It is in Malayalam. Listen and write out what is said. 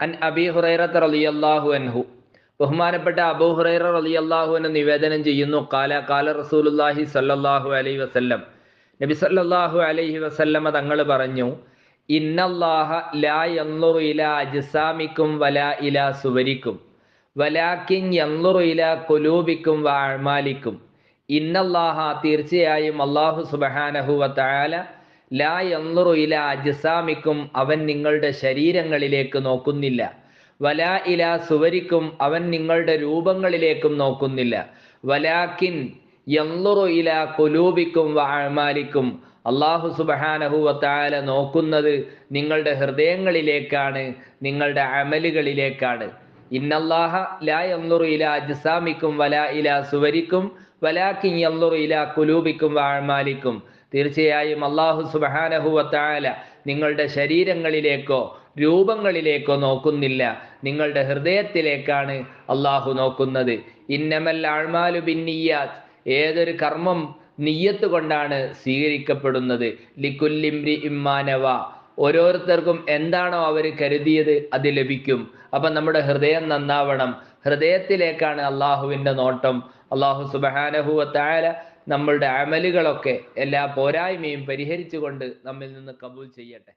അൻ അബി ഹുറൈറ റളിയല്ലാഹു അൻഹു. ബഹുമാനപ്പെട്ട അബൂ ഹുറൈറ റളിയല്ലാഹു അൻഹു നിവേദനം ചെയ്യുന്നു. കാല കാല റസൂലുള്ളാഹി സ്വല്ലല്ലാഹു അലൈഹി വസല്ലം. നബി സല്ലല്ലാഹു അലൈഹി വസല്ലമ തങ്ങൾ പറഞ്ഞു ഇന്നല്ലാഹ ലാ യൻളുറു ഇലാ അജ്സാമിക്കും വലാ ഇലാ സുവരിക്കും. വലാക്കിൻ യൻളുറു ഇലാ കുലൂബിക്കും വ ഇന്നല്ലാഹ തീർച്ചയായും അല്ലാഹു സുബ്ഹാനഹു വ തആല ലാ അജസാമിക്കും അവൻ നിങ്ങളുടെ ശരീരങ്ങളിലേക്ക് നോക്കുന്നില്ല. വലാ ഇല സുവരിക്കും അവൻ നിങ്ങളുടെ രൂപങ്ങളിലേക്കും നോക്കുന്നില്ല. വലാക്കിൻ യൻളുറു ഇലാ കുലൂബിക്കും വാഴമാലിക്കും അള്ളാഹു സുബഹാനഹുവത്താല നോക്കുന്നത് നിങ്ങളുടെ ഹൃദയങ്ങളിലേക്കാണ് നിങ്ങളുടെ അമലുകളിലേക്കാണ്. ഇന്നല്ലാഹ ലാ യൻളുറു ഇല അജസാമിക്കും വലാ ഇല സുവരിക്കും വലാക്കിൻ യൻളുറു ഇല കുലൂബിക്കും വ അഅ്മാലിക്കും. തീർച്ചയായും അള്ളാഹു സുബഹാനഹു വത്താല നിങ്ങളുടെ ശരീരങ്ങളിലേക്കോ രൂപങ്ങളിലേക്കോ നോക്കുന്നില്ല. നിങ്ങളുടെ ഹൃദയത്തിലേക്കാണ് അള്ളാഹു നോക്കുന്നത്. ഇന്നമൽ ആൾമാലു ബിന്നിയാത് ഏതൊരു കർമ്മം നിയ്യത്ത് കൊണ്ടാണ് സ്വീകരിക്കപ്പെടുന്നത്. ലിക്കുല്ലിംരി ഇമ്മാനവ ഓരോരുത്തർക്കും എന്താണോ അവർ കരുതിയത് അത് ലഭിക്കും. അപ്പൊ നമ്മുടെ ഹൃദയം നന്നാവണം. ഹൃദയത്തിലേക്കാണ് അള്ളാഹുവിന്റെ നോട്ടം. അള്ളാഹു സുബഹാനഹുവത്തായ നമ്മളുടെ അമലുകളൊക്കെ എല്ലാ പോരായ്മയും പരിഹരിച്ചുകൊണ്ട് നമ്മിൽ നിന്ന് കബൂൽ ചെയ്യട്ടെ.